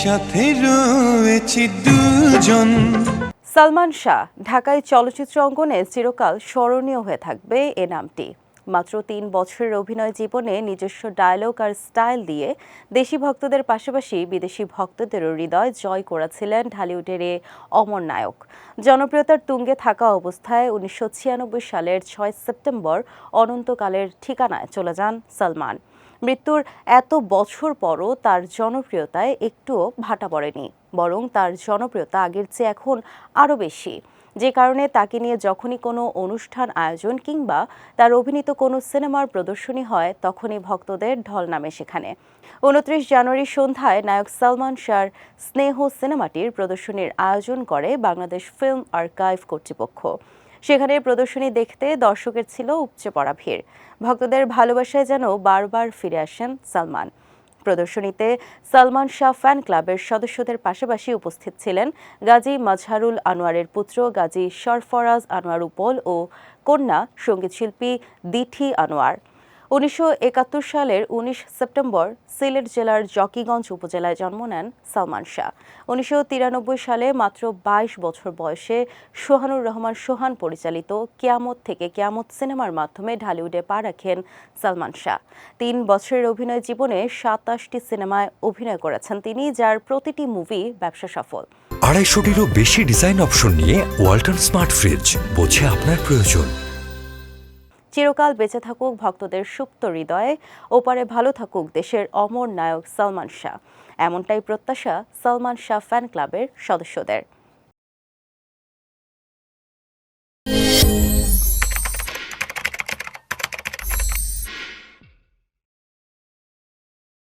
সাথে দুজন। সালমান শাহ, ঢাকায় চলচ্চিত্র অঙ্গনে চিরকাল স্মরণীয় হয়ে থাকবে এ নামটি। মাত্র তিন বছরের অভিনয় জীবনে নিজস্ব ডায়লগ আর স্টাইল দিয়ে দেশি ভক্তদের পাশাপাশি বিদেশি ভক্তদেরও হৃদয় জয় করেছিলেন ঢালিউডের এ অমর নায়ক। জনপ্রিয়তার তুঙ্গে থাকা অবস্থায় উনিশশো ছিয়ানব্বই সালের ছয় সেপ্টেম্বর অনন্তকালের ঠিকানায় চলে যান সালমান। মৃত্যুর এত বছর পরও তার জনপ্রিয়তায় একটুও ভাটা পড়েনি, বরং তার জনপ্রিয়তা আগের চেয়ে এখন আরও বেশি। যে কারণে তাকে নিয়ে যখনই কোনো অনুষ্ঠান আয়োজন কিংবা তার অভিনীত কোনো সিনেমার প্রদর্শনী হয়, তখনই ভক্তদের ঢল নামে সেখানে। উনত্রিশ জানুয়ারি সন্ধ্যায় নায়ক সালমান শাহর স্নেহ সিনেমাটির প্রদর্শনীর আয়োজন করে বাংলাদেশ ফিল্ম আর্কাইভ কর্তৃপক্ষ। সেখানে প্রদর্শনী দেখতে দর্শকের ছিল উপচে পড়া ভিড়। ভক্তদের ভালোবাসায় যেন বারবার ফিরে আসেন সালমান। প্রদর্শনীতে সালমান শাহ ফ্যান ক্লাবের সদস্যদের পাশাপাশি উপস্থিত ছিলেন গাজী মাজহারুল আনোয়ারের পুত্র গাজী সরফরাজ আনোয়ার উপল ও কন্যা সঙ্গীতশিল্পী দিঠি আনোয়ার। উনিশশো একাত্তর সালের উনিশ সেপ্টেম্বর সিলেট জেলার জকিগঞ্জ উপজেলায় জন্ম নেন সালমান শাহ। উনিশশো তিরানব্বই সালে মাত্র বাইশ বছর বয়সে সোহানুর রহমান সোহান পরিচালিত কেয়ামত থেকে কেয়ামত সিনেমার মাধ্যমে ঢালিউডে পা রাখেন সালমান শাহ। তিন বছরের অভিনয় জীবনে সাতাশটি সিনেমায় অভিনয় করেছেন তিনি, যার প্রতিটি মুভি ব্যবসা সফল। আড়াইশোটিরও বেশি ডিজাইন অপশন নিয়ে ওয়ালটন স্মার্ট ফ্রিজ বোঝে আপনার প্রয়োজন। চিরকাল বেঁচে থাকুক ভক্তদের সুপ্ত হৃদয়ে, ওপারে ভালো থাকুক দেশের অমর নায়ক সালমান শাহ। এমনটাই প্রত্যাশা সালমান শাহ ফ্যান ক্লাবের সদস্যদের।